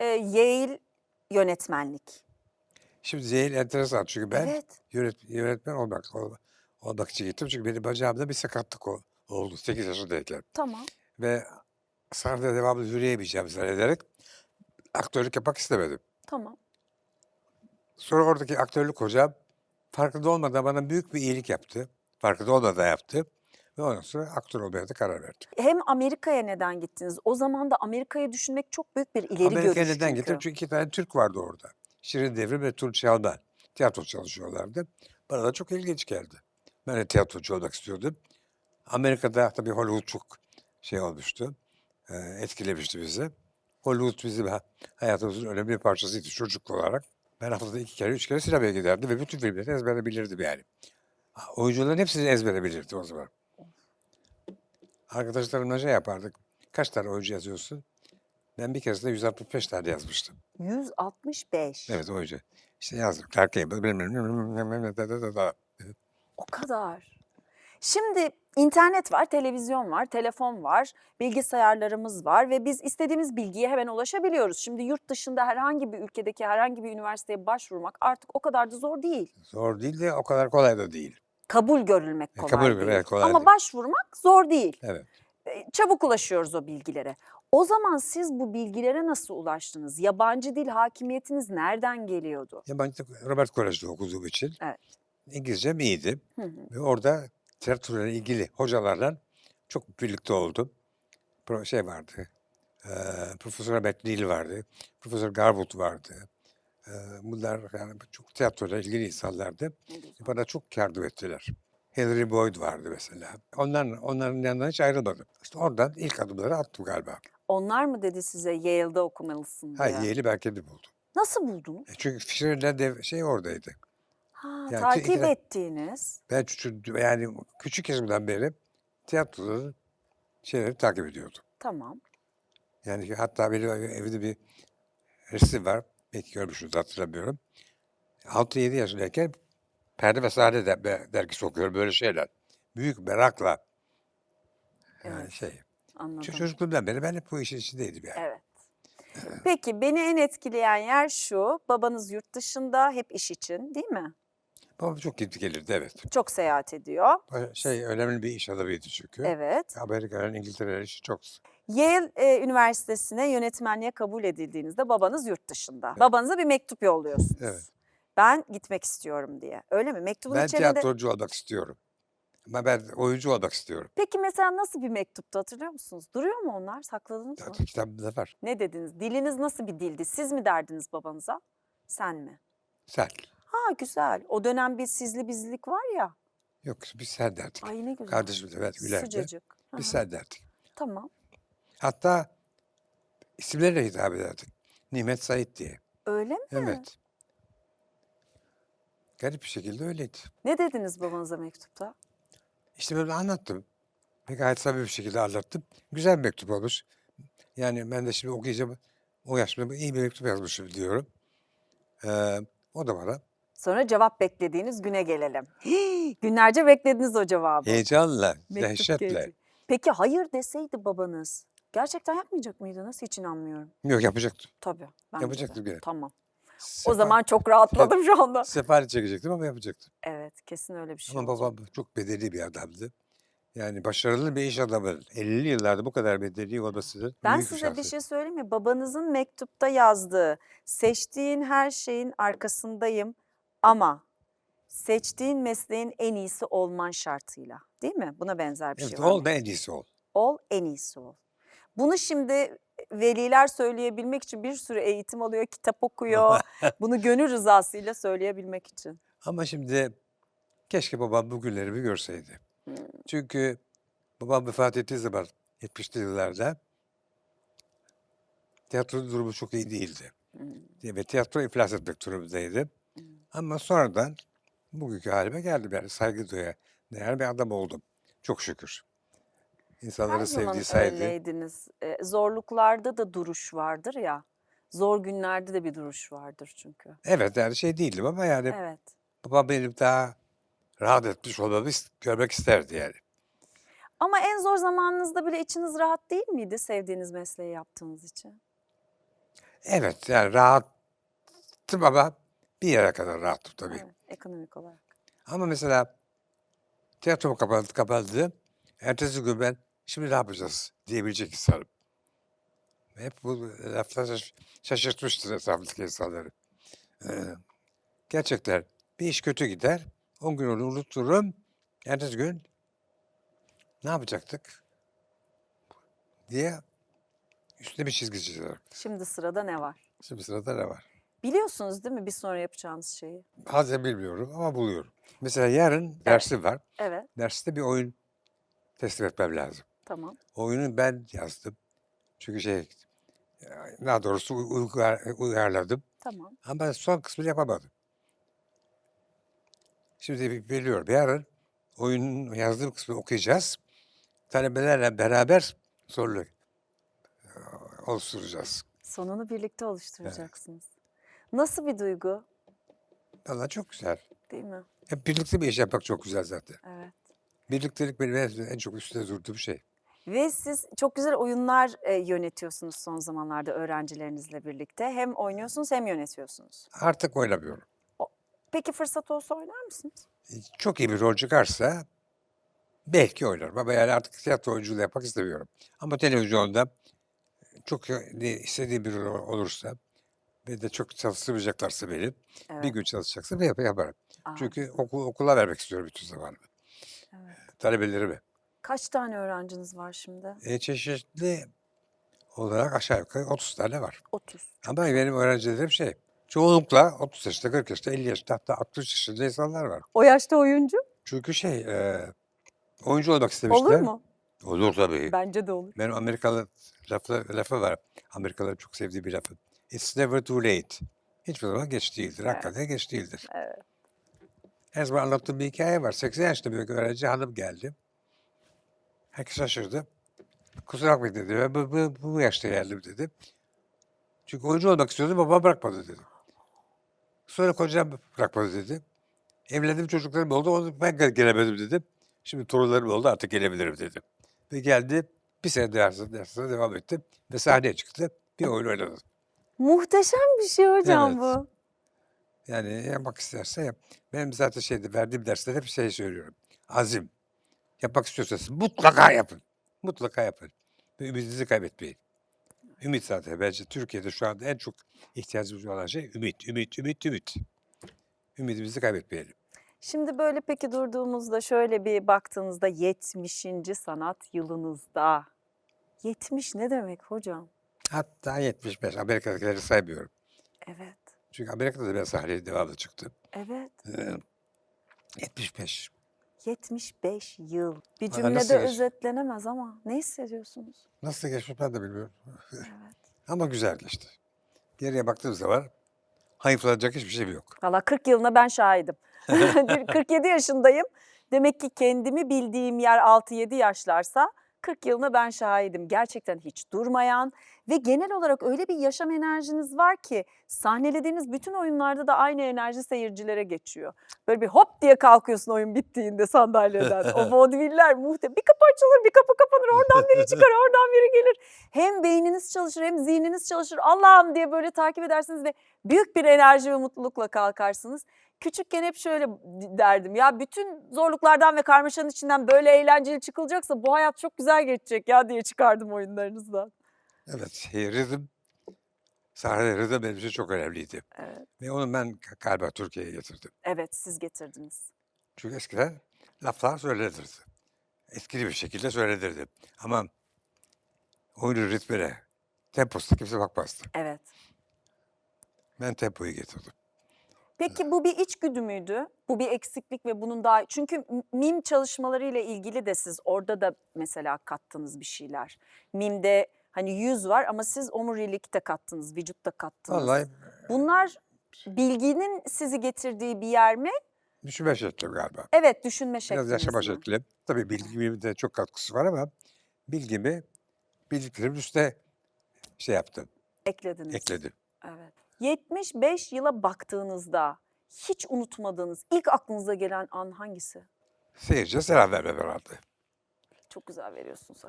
e, Yale yönetmenlik. Şimdi Zeyl enteresan çünkü ben Evet. yönet, yönetmen olmak ol- olmak için gittim. Çünkü benim bacağımda bir sakatlık ol- oldu 8 yaşındayken. Tamam. Ve sahnede devamlı yürüyemeyeceğim zannederek aktörlük yapmak istemedim. Tamam. Sonra oradaki aktörlük hocam farkında olmadan bana büyük bir iyilik yaptı. Farkında olmadan yaptı. Ve ondan sonra aktör olmaya da karar verdim. Hem Amerika'ya neden gittiniz? O zaman da Amerika'yı düşünmek çok büyük bir ileri Amerika'ya görüş neden çünkü. gittim? Çünkü iki tane Türk vardı orada. Şirin Devrim ve Tunç Yalman. Tiyatro çalışıyorlardı. Bana da çok ilginç geldi. Ben de tiyatrocu olmak istiyordum. Amerika'da tabii Hollywood çok şey olmuştu. e, etkilemişti bizi. Hollywood bizim ha- hayatımızın önemli bir parçasıydı çocuk olarak. Ben haftada iki kere, üç kere sinemaya giderdim ve bütün filmleri ezbere bilirdim yani. Oyuncuların hepsini ezbere bilirdi o zaman. Arkadaşlarımla şey yapardık. Kaç tane oyuncu yazıyorsun? Ben bir keresinde 165 tane yazmıştım. 165. Evet oyuncu. İşte yazdım. Clark Gable, bilmem ne, da, da, da, da. O kadar. Şimdi internet var, televizyon var, telefon var, bilgisayarlarımız var ve biz istediğimiz bilgiye hemen ulaşabiliyoruz. Şimdi yurt dışında herhangi bir ülkedeki herhangi bir üniversiteye başvurmak artık o kadar da zor değil. Zor değil de o kadar kolay da değil. Kabul görülmek E, kolay kabul değil. evet, kolay Ama değil. başvurmak zor değil. Evet. E, Çabuk ulaşıyoruz o bilgilere. O zaman siz bu bilgilere nasıl ulaştınız? Yabancı dil hakimiyetiniz nereden geliyordu? Yabancı Robert Kolej'de okuduğum için Evet. İngilizcem iyiydi. Hı hı. Ve orada tiyatro ile ilgili hocalarla çok birlikte oldum. Pro, şey vardı. E, Profesör Ahmet Nil vardı. Profesör Garwood vardı. E, bunlar yani çok tiyatro ile ilgili insanlardı. Bana çok yardım ettiler. Henry Boyd vardı mesela. Onların, onların yanından hiç ayrılmadım. İşte oradan ilk adımları attım galiba. Onlar mı dedi size Yale'da okumalısın Ha diye? Yale'i ben kendim buldum. Nasıl buldunuz? E çünkü Fisher'le de şey oradaydı. Ha, Yani ki- takip iki de- ettiğiniz. Ben küçük, yani küçük yaşımdan beri tiyatroların şeyleri takip ediyordum. Tamam. Yani hatta benim ev- evde bir resim var. Belki görmüşsünüz hatırlamıyorum. 6-7 yaşındayken Perde ve Sahne de, dergisi okuyorum böyle şeyler. Büyük merakla yani Evet. şey. Anladım. Ço- Çocukluğumdan beri ben hep bu işin içindeydim yani. Evet. Peki beni en etkileyen yer şu. Babanız yurt dışında hep iş için değil mi? Babam çok gidip gelirdi evet. Çok seyahat ediyor. Şey önemli bir iş adamıydı çünkü. Evet. Amerika'nın İngiltere'nin işi çok Yale e, Üniversitesi'ne yönetmenliğe kabul edildiğinizde babanız yurt dışında. Babanıza bir mektup yolluyorsunuz. Evet. Ben gitmek istiyorum diye. Öyle mi? Mektubun Ben içerisinde... tiyatrocu olmak istiyorum. Ama ben oyuncu olmak istiyorum. Peki mesela nasıl bir mektuptu hatırlıyor musunuz? Duruyor mu onlar? Sakladınız mı? Kitabımda var. Ne dediniz? Diliniz nasıl bir dildi? Siz mi derdiniz babanıza? Sen mi? Sen. Ha güzel. O dönem bir sizli bizlilik var ya. Yok biz sen derdik. Ay ne güzel. Kardeşim de evet Güler de. Sıcacık. Biz Aha, sen derdik. Tamam. Hatta isimlerle hitap ederdik. Nimet Sait diye. Öyle mi? Evet. Garip bir şekilde öyleydi. Ne dediniz babanıza mektupta? İşte böyle anlattım. Ve gayet samimi bir şekilde anlattım. Güzel bir mektup olmuş. Yani ben de şimdi okuyacağım. O yaşımda iyi bir mektup yazmışım diyorum. Ee, o da bana Sonra cevap beklediğiniz güne gelelim. Hii, Günlerce beklediniz o cevabı. heyecanla, Mektup dehşetle. gelecek. Peki hayır deseydi babanız gerçekten yapmayacak mıydınız? Hiç inanmıyorum. Yok yapacaktım. Tabii. bence de. Yapacaktım gene. Tamam. O Sefa- zaman çok rahatladım şu anda. Sefaret çekecektim ama yapacaktım. Evet kesin öyle bir şey Ama olacak. babam çok bedeli bir adamdı. Yani başarılı bir iş adamı. 50'li yıllarda bu kadar bedeli olması Ben büyük bir size bir şans. şey söyleyeyim mi? Babanızın mektupta yazdığı seçtiğin her şeyin arkasındayım ama seçtiğin mesleğin en iyisi olman şartıyla. Değil mi? Buna benzer bir şey var. ol da en iyisi ol. Ol en iyisi ol. Bunu şimdi veliler söyleyebilmek için bir sürü eğitim alıyor, kitap okuyor. Bunu gönül rızasıyla söyleyebilmek için. Ama şimdi keşke babam bugünleri bir görseydi. Hmm. Çünkü babam vefat ettiği zaman 70'li yıllarda tiyatronun durumu çok iyi değildi. Hmm. Ve tiyatro iflas etmek durumundaydı. Ama sonradan bugünkü halime geldim. Yani saygı duya değer bir adam oldum. Çok şükür. İnsanların Her zaman sevdiği, saydığı. öyleydiniz. Ee, zorluklarda da duruş vardır ya. Zor günlerde de bir duruş vardır çünkü. Evet yani şey değildim ama yani Evet. babam benim daha rahat etmiş olmamı görmek isterdi yani. Ama en zor zamanınızda bile içiniz rahat değil miydi sevdiğiniz mesleği yaptığınız için? Evet yani rahattım ama bir yere kadar rahattım tabii. Evet, ekonomik olarak. Ama mesela tiyatro kapandı, kapandı. Ertesi gün ben şimdi ne yapacağız diyebilecek insanım. Hep bu laflar şaş- şaşırtmıştır etrafındaki insanları. Ee, gerçekten bir iş kötü gider. 10 gün onu unuturum. Ertesi gün ne yapacaktık diye üstüne bir çizgi çizerim. Şimdi sırada ne var? Şimdi sırada ne var? Biliyorsunuz değil mi bir sonra yapacağınız şeyi? Bazen bilmiyorum ama buluyorum. Mesela yarın dersim var. Evet, Derste bir oyun teslim etmem lazım. tamam. Oyunu ben yazdım. Çünkü şey daha doğrusu uygar, uyarladım. Tamam. Ama ben son kısmını yapamadım. Şimdi bi- biliyorum yarın oyunun yazdığım kısmını okuyacağız. Talebelerle beraber soru e, oluşturacağız. Sonunu birlikte oluşturacaksınız. Nasıl bir duygu Valla çok güzel. değil mi? Hep birlikte bir iş yapmak çok güzel zaten. Evet. Birliktelik benim en, en çok üstüne durduğum şey. Ve siz çok güzel oyunlar e, yönetiyorsunuz son zamanlarda öğrencilerinizle birlikte. Hem oynuyorsunuz hem yönetiyorsunuz. Artık oynamıyorum. Peki fırsat olsa oynar mısınız? çok iyi bir rol çıkarsa belki oynarım ama yani artık tiyatro oyunculuğu yapmak istemiyorum. Ama televizyonda çok ne- istediğim bir rol olursa ve de çok çalıştırmayacaklarsa beni Evet. bir gün çalışacaksa yap yaparım. Aa, Çünkü okul, okula vermek istiyorum bütün zamanımı. evet. Talebelerime. Kaç tane öğrenciniz var şimdi? E, çeşitli olarak aşağı yukarı 30 tane var. 30. Ama benim öğrencilerim şey çoğunlukla 30 yaşında, 40 yaşında, 50 yaşında hatta 60 yaşında insanlar var. O yaşta oyuncu Çünkü şey e, oyuncu olmak istemişler. olur mu? Olur tabii. Bence de olur. Benim Amerikalı lafı, lafı var. Amerikalıların çok sevdiği bir lafı. It's never too late. Hiçbir zaman geç değildir. Evet. Hakikaten geç değildir. Evet. Her zaman anlattığım bir hikaye var. 80 yaşında bir öğrenci hanım geldi. Herkes şaşırdı. Kusura bakmayın dedi. Ben bu, bu, bu yaşta geldim dedi. Çünkü oyuncu olmak istiyordum babam bırakmadı dedi. Sonra kocam bırakmadı dedi. Evlendim çocuklarım oldu. Onu ben gel- gelemedim dedim. Şimdi torunlarım oldu artık gelebilirim dedim. Ve geldi. Bir sene dersi, dersine devam ettim. Ve sahneye çıktı. Bir oyun oynadı. Muhteşem bir şey hocam Evet. bu. Yani yapmak isterse yap. Benim zaten şeyde verdiğim derslerde hep şey söylüyorum. Azim. Yapmak istiyorsanız mutlaka yapın. Mutlaka yapın. Ve ümidinizi kaybetmeyin. Ümit zaten bence Türkiye'de şu anda en çok ihtiyacımız olan şey ümit, ümit, ümit, ümit. Ümidimizi kaybetmeyelim. Şimdi böyle peki durduğumuzda şöyle bir baktığınızda 70. sanat yılınızda. 70 ne demek hocam? Hatta 75. Amerika'dakileri saymıyorum. Evet. Çünkü Amerika'da da ben sahneye devamlı çıktım. Evet. Ee, 75. 75 yıl. Bir nasıl cümlede geç- özetlenemez ama ne hissediyorsunuz? Nasıl geçmiş ben de bilmiyorum. Evet. Ama güzel geçti. Geriye baktığım zaman hayıflanacak hiçbir şeyim yok. Valla 40 yılına ben şahidim. 47 yaşındayım. Demek ki kendimi bildiğim yer 6-7 yaşlarsa 40 yılına ben şahidim. Gerçekten hiç durmayan ve genel olarak öyle bir yaşam enerjiniz var ki sahnelediğiniz bütün oyunlarda da aynı enerji seyircilere geçiyor. Böyle bir hop diye kalkıyorsun oyun bittiğinde sandalyeden. O vaudeviller muhteşem. Bir kapı açılır bir kapı kapanır oradan biri çıkar oradan biri gelir. Hem beyniniz çalışır hem zihniniz çalışır. Allah'ım diye böyle takip edersiniz ve büyük bir enerji ve mutlulukla kalkarsınız. Küçükken hep şöyle derdim ya bütün zorluklardan ve karmaşanın içinden böyle eğlenceli çıkılacaksa bu hayat çok güzel geçecek ya diye çıkardım oyunlarınızdan. Evet, şey, ritim, sahne ritim benim için çok önemliydi. Evet. Ve onu ben ga- galiba Türkiye'ye getirdim. Evet siz getirdiniz. Çünkü eskiden laflar söylenirdi. Etkili bir şekilde söylenirdi. Ama oyunun ritmine, temposuna kimse bakmazdı. Evet. Ben tempoyu getirdim. Peki bu bir içgüdü müydü? Bu bir eksiklik ve bunun daha... Çünkü mim çalışmalarıyla ilgili de siz orada da mesela kattınız bir şeyler. Mimde hani yüz var ama siz omurilik de kattınız, vücut da kattınız. Vallahi Bunlar bilginin sizi getirdiği bir yer mi? düşünme şeklim galiba. Evet düşünme Biraz şekliniz yaşama şeklim. Tabii bilgimin de çok katkısı var ama bilgimi bildiklerimin üstüne şey yaptım, Eklediniz. ekledim. Evet. 75 yıla baktığınızda hiç unutmadığınız, ilk aklınıza gelen an hangisi? Seyirciye selam vermem herhalde. Çok güzel veriyorsunuz